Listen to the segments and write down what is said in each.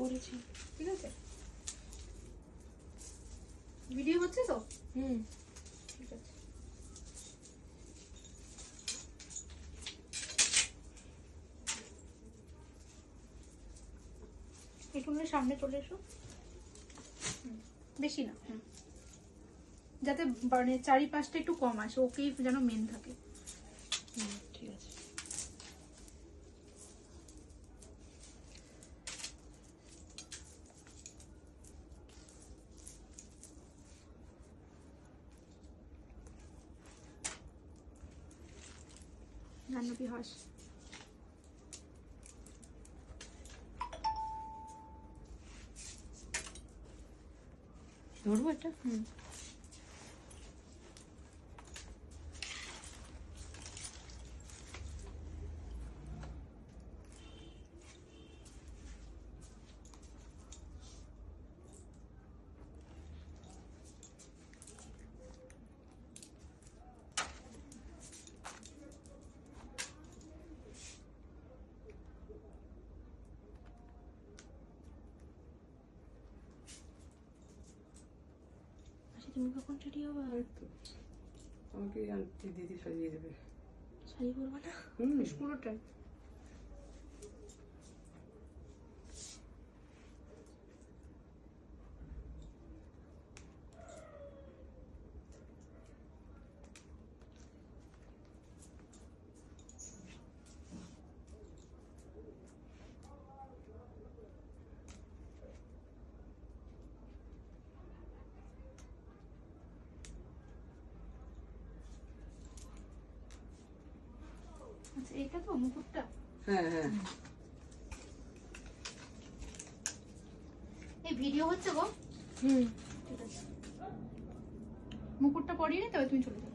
করেছি। ঠিক আছে? ভিডিও হচ্ছে তো? হুম। ঠিক আছে। একটু সামনে চলে এসো। বেশি না। হুম। যাতে মানে চারিপাশটা একটু কম আসে ওকেই যেন মেন থাকে হুম ঠিক আছে জাহ্নবী হাস ধরবো এটা? হুম। তুমি কখন রেডি হবে? এই তো। আমাকে দিদি সাজিয়ে দেবে শাড়ি বলব না? পুরোটাই। আচ্ছা এটা তো মুকুটটা। হ্যাঁ হ্যাঁ। এই ভিডিও হচ্ছে গো। হুম। ঠিক আছে। মুকুটটা পরিয়ে নি তবে তুমি চলে যাও।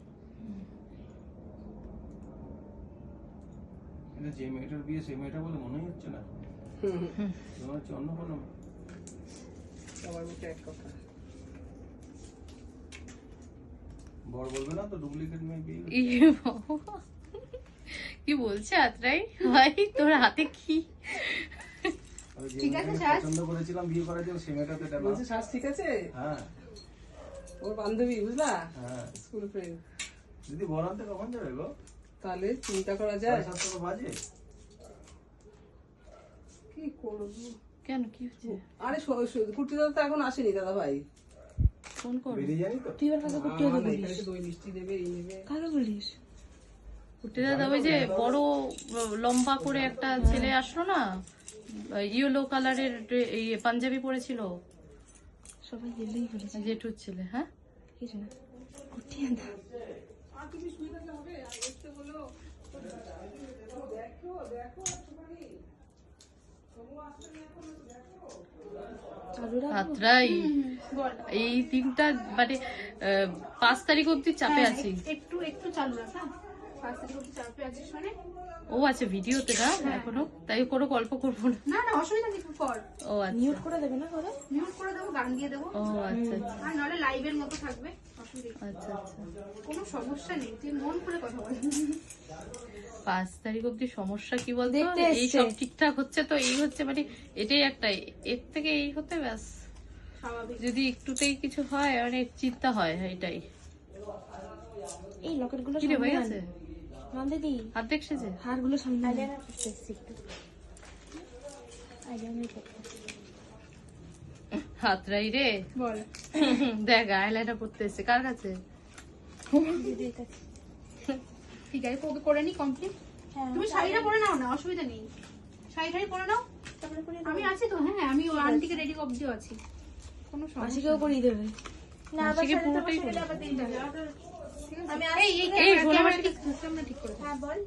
যে মেয়েটার বিয়ে সেই মেয়েটা বলে মনেই হচ্ছে না। হুম, হুম। মনে হচ্ছে অন্য কোনো। সবার মুখে এক কথা। বর বলবে না তো ডুপ্লিকেট মেয়ে বিয়ে। কি বলছে আত্রাই ভাই তোর হাতে কি? ঠিক আছে, মেয়েটাকে শ্বাস। পছন্দ করেছিলাম বিয়ে করার জন্য সেই মেয়েটা এটা বলছে শ্বাস ঠিক আছে? হ্যাঁ। ওর বান্ধবী বুঝলা? হ্যাঁ। স্কুল ফ্রেন্ড দিদি বরান্তে কখন যাবে গো? তাহলে চিন্তা করা যায়। সাড়ে সাতটা তো বাজে। কি করব? কেন কি হচ্ছে? আরে কুর্তি দাদা তো এখন আসেনি দাদা ভাই। ফোন কর। বেরিয়ে জানি তো? তুই এবার কাকে কুট্টি দাদা বলিস? দই মিষ্টি দেবে এই নেবে। কাকে বলিস? ওই যে বড় লম্বা করে একটা ছেলে আসলো না ইয়েলো কালারের পাঞ্জাবি পরেছিল। সবাই গেলেই বলেছে জেঠুর ছেলে হ্যাঁ? কিছু না এই তিনটা মানে পাঁচ তারিখ অব্দি চাপে হ্যাঁ, আছি। একটু একটু চালু রাখ হ্যাঁ মানে? ও আছে ভিডিওতে না? এখনও? তাই কোনো গল্প করব না। না না অসুবিধা নেই কর। ও আচ্ছা। করে দেবে না করে মিউট করে দেবো গান দিয়ে দেবো। ও আচ্ছা আচ্ছা। আর নাহলে লাইভের মতো থাকবে আচ্ছা আচ্ছা। কোনো সমস্যা নেই তুই মন করে কথা বল। পাঁচ তারিখ অব্দি সমস্যা কি বলতো? এই সব ঠিকঠাক হচ্ছে তো এই হচ্ছে মানে এটাই একটা এর থেকে এই হতে ব্যাস। যদি একটুতেই কিছু হয় অনেক চিন্তা হয় এটাই। এই লকেটগুলো কি রে ভাই আছে? দিদি? হাত দেখছেছে সামনে আইলাইনার করতেছি একটু। আইলাইনার করতে হাত রাই রে। বল। দেখ আইলাইনার পড়তে এসছে কার কাছে? ঠিক আছে ওকে করে নি কমপ্লিট হ্যাঁ তুমি শাড়িটা পরে নাও না অসুবিধা নেই। শাড়ি টাড়ি পরে নাও। আমি আছি তো হ্যাঁ আমি ও আন্টিকে রেডি অবধিও আছি। কোনো সমস্যা করিয়ে দেবে। না আবার পুরোটাই তোমার সাথে করে। আবার দিন যাবে ঠিক আছে? আমি এই এই আসছি। ক্যামেরা শোনো, ক্যামেরা ঠিক ক্যামেরা ঠিক করে দাও। হ্যাঁ বল